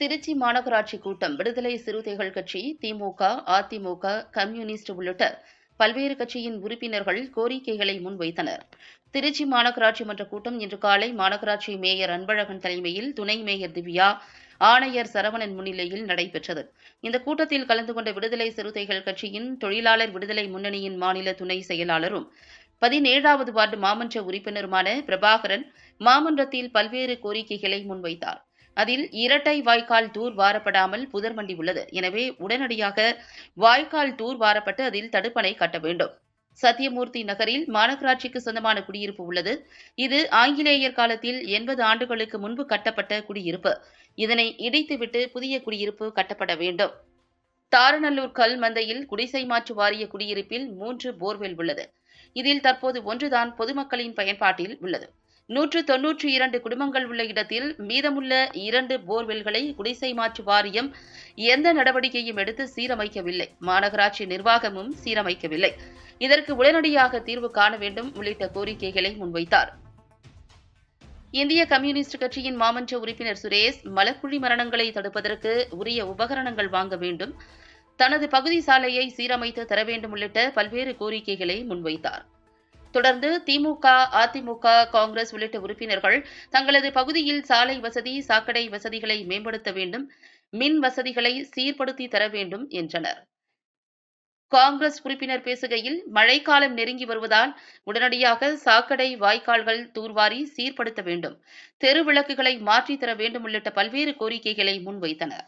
திருச்சி மாநகராட்சி கூட்டம் விடுதலை சிறுத்தைகள் கட்சி திமுக அதிமுக கம்யூனிஸ்ட் உள்ளிட்ட பல்வேறு கட்சியின் உறுப்பினர்கள் கோரிக்கைகளை முன்வைத்தனர். திருச்சி மாநகராட்சி மன்ற கூட்டம் இன்று காலை மாநகராட்சி மேயர் அன்பழகன் தலைமையில் துணை மேயர் திவ்யா ஆணையர் சரவணன் முன்னிலையில் நடைபெற்றது. இந்த கூட்டத்தில் கலந்து கொண்ட விடுதலை சிறுத்தைகள் கட்சியின் தொழிலாளர் விடுதலை முன்னணியின் மாநில துணை செயலாளரும் பதினேழாவது வார்டு மாமன்ற உறுப்பினருமான பிரபாகரன் மாமன்றத்தில் பல்வேறு கோரிக்கைகளை முன்வைத்தார். அதில் இரட்டை வாய்க்கால் தூர் வாரப்படாமல் புதர்மண்டி உள்ளது. எனவே உடனடியாக வாய்க்கால் தூர் வாரப்பட்டு அதில் தடுப்பணை கட்ட வேண்டும். சத்தியமூர்த்தி நகரில் மாநகராட்சிக்கு சொந்தமான குடியிருப்பு உள்ளது. இது ஆங்கிலேயர் காலத்தில் எண்பது ஆண்டுகளுக்கு முன்பு கட்டப்பட்ட குடியிருப்பு. இதனை இடித்துவிட்டு புதிய குடியிருப்பு கட்டப்பட வேண்டும். தாரநல்லூர் கல் மந்தையில் குடிசை மாற்று வாரிய குடியிருப்பில் மூன்று போர்வெல் உள்ளது. இதில் தற்போது ஒன்றுதான் பொதுமக்களின் பயன்பாட்டில் உள்ளது. நூற்று தொன்னூற்றி இரண்டு குடும்பங்கள் உள்ள இடத்தில் மீதமுள்ள இரண்டு போர்வெல்களை குடிசை மாற்று வாரியம் எந்த நடவடிக்கையும் எடுத்து சீரமைக்கவில்லை. மாநகராட்சி நிர்வாகமும் சீரமைக்கவில்லை. இதற்கு உடனடியாக தீர்வு காண வேண்டும் உள்ளிட்ட கோரிக்கைகளை முன்வைத்தார். இந்திய கம்யூனிஸ்ட் கட்சியின் மாமன்ற உறுப்பினர் சுரேஷ் மலக்குழி மரணங்களை தடுப்பதற்கு உரிய உபகரணங்கள் வாங்க வேண்டும். தனது பகுதி சாலையை சீரமைத்து தர வேண்டும் உள்ளிட்ட பல்வேறு கோரிக்கைகளை முன்வைத்தார். தொடர்ந்து திமுக அதிமுக காங்கிரஸ் உள்ளிட்ட உறுப்பினர்கள் தங்களது பகுதியில் சாலை வசதி சாக்கடை வசதிகளை மேம்படுத்த வேண்டும் மின் வசதிகளை சீர்படுத்தி தர வேண்டும் என்றனர். காங்கிரஸ் உறுப்பினர் பேசுகையில் மழைக்காலம் நெருங்கி வருவதால் உடனடியாக சாக்கடை வாய்க்கால்கள் தூர்வாரி சீர்படுத்த வேண்டும். தெரு விளக்குகளை மாற்றித் தர வேண்டும் உள்ளிட்ட பல்வேறு கோரிக்கைகளை முன்வைத்தனர்.